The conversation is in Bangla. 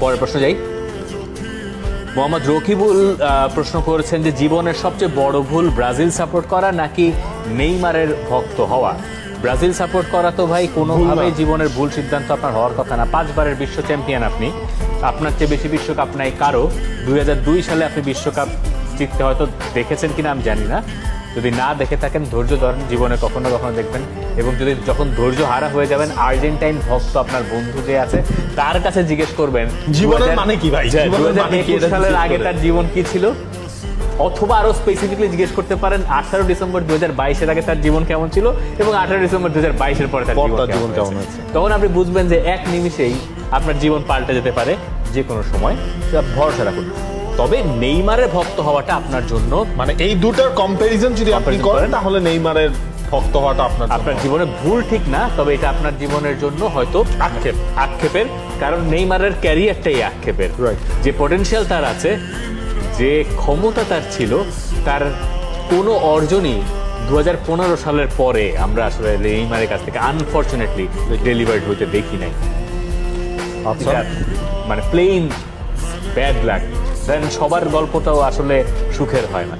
পরের প্রশ্ন যাই। মোহাম্মদ রকিবুল প্রশ্ন করেছেন যে জীবনের সবচেয়ে বড় ভুল ব্রাজিল সাপোর্ট করা নাকি নেইমারের ভক্ত হওয়া? ব্রাজিল সাপোর্ট করা তো ভাই কোনোভাবেই জীবনের ভুল সিদ্ধান্ত আপনার হওয়ার কথা না। পাঁচবারের বিশ্ব চ্যাম্পিয়ন আপনি। আপনার চেয়ে বেশি বিশ্বকাপ নাই কারও। দুই হাজার দুই সালে আপনি বিশ্বকাপ জিততে হয়তো দেখেছেন কিনা আমি জানি না। যদি না দেখে থাকেন ধৈর্য ধরেন জীবনে কখনো কখনো দেখবেন এবং যদি যখন ধৈর্য হারা হয়ে যাবেন আর্জেন্টাইন ভক্ত আপনার বন্ধু যে আছে তার কাছে জিজ্ঞেস করবেন জীবনের মানে কি ভাই? যে জীবনের মানে কি? 2021 এটা সালের আগে তার জীবন কি ছিল অথবা আরও স্পেসিফিকলি জিজ্ঞেস করতে পারেন আঠারো ডিসেম্বর দুই হাজার বাইশের আগে তার জীবন কেমন ছিল এবং আঠারো ডিসেম্বর দু হাজার বাইশের পরে তার জীবন কেমন। হয়েছে। তখন আপনি বুঝবেন যে এক নিমিষেই আপনার জীবন পাল্টে যেতে পারে যে কোনো সময় ভরসা রাখুন তবে নেইমারের ভক্ত হওয়াটা আপনার জন্য মানে এই দুটার কম্পারিজন যদি আপনি করেন। তাহলে নেইমারের ভক্ত হওয়াটা আপনার আপনার জীবনে ভুল ঠিক না তবে এটা আপনার জীবনের জন্য হয়তো আক্ষেপ। আক্ষেপের কারণ নেইমারের ক্যারিয়ারটাই আক্ষেপের. যে পটেনশিয়াল তার আছে যে ক্ষমতা তার ছিল তার কোনো অর্জনই দু হাজার পনেরো সালের পরে আমরা আসলে নেইমারের কাছ থেকে আনফর্চুনেটলি ডেলিভার্ড হইতে দেখি নাই। আচ্ছা। মানে প্লেইন ব্যাড লাক দেন সবার গল্পটাও আসলে সুখের হয় না।